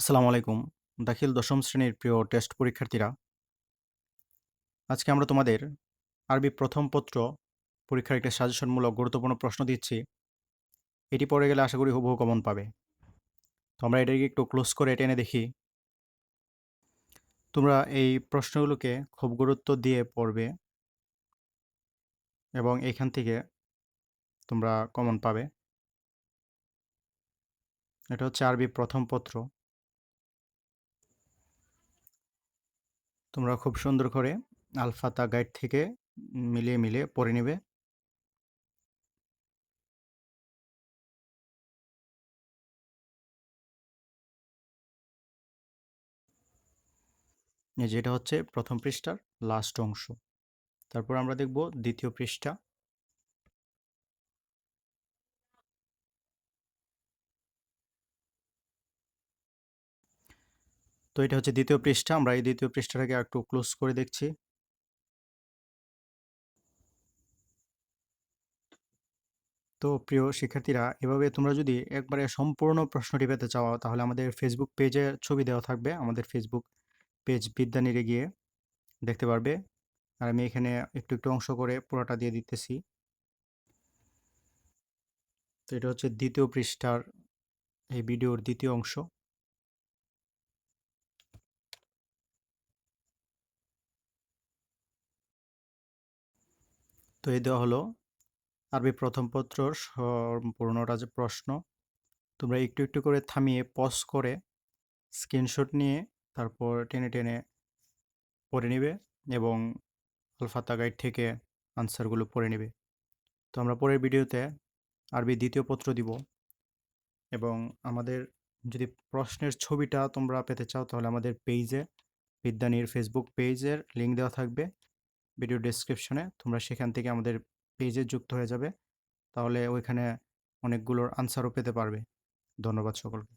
আসসালামু আলাইকুম। দাখিল দশম শ্রেণির প্রিয় টেস্ট পরীক্ষার্থীরা, আজকে আমরা তোমাদের আরবি প্রথম পত্র পরীক্ষার একটা সাজেশনমূলক গুরুত্বপূর্ণ প্রশ্ন দিচ্ছি। এটি পড়ে গেলে আশা করি হুবহু কমন পাবে। তো আমরা এটাকে একটু ক্লোজ করে টেনে দেখি। তোমরা এই প্রশ্নগুলোকে খুব গুরুত্ব দিয়ে পড়বে এবং এখান থেকে তোমরা কমন পাবে। এটা হচ্ছে আরবি প্রথম পত্র। তোমরা খুব সুন্দর করে আলফাতা গাইড থেকে মিলিয়ে মিলিয়ে পড়ে নেবে। যেটা হচ্ছে প্রথম পৃষ্ঠার লাস্ট অংশ। তারপর আমরা দেখব দ্বিতীয় পৃষ্ঠা। এটা হচ্ছে দ্বিতীয় পৃষ্ঠা। আমরা এই দ্বিতীয় পৃষ্ঠাটাকে একটু ক্লোজ করে দেখছি। তো প্রিয় শিক্ষার্থীরা, এভাবে তোমরা যদি একবারে সম্পূর্ণ প্রশ্নটি পেতে চাও, তাহলে আমাদের ফেসবুক পেজে ছবি দেওয়া থাকবে। আমাদের ফেসবুক পেজ বিদ্যানিরে গিয়ে দেখতে পারবে। আর আমি এখানে একটু একটু অংশ করে পুরোটা দিয়ে দিতেছি। তো এটা হচ্ছে দ্বিতীয় পৃষ্ঠার এই ভিডিওর দ্বিতীয় অংশ। তো এই দেওয়া হলো, আরবি প্রথম পত্রর সম্পূর্ণটা যে প্রশ্ন। তোমরা একটু একটু করে থামিয়ে পজ করে স্ক্রিনশট নিয়ে তারপর টেনে টেনে পড়ে নেবে এবং আলফাতা গাইড থেকে আনসারগুলো পড়ে নেবে। তো আমরা পরের ভিডিওতে আরবি দ্বিতীয় পত্র দিব এবং আমাদের যদি প্রশ্নের ছবিটা তোমরা পেতে চাও তাহলে আমাদের পেজে বিদ্যানির ফেসবুক পেজের লিঙ্ক দেওয়া থাকবে। ভিডিও ডেসক্রিপশনে তোমরা সেখান থেকে আমাদের পেজে যুক্ত হয়ে যাবে। তাহলে ওইখানে অনেকগুলোর আনসারও পেতে পারবে। ধন্যবাদ সকলকে।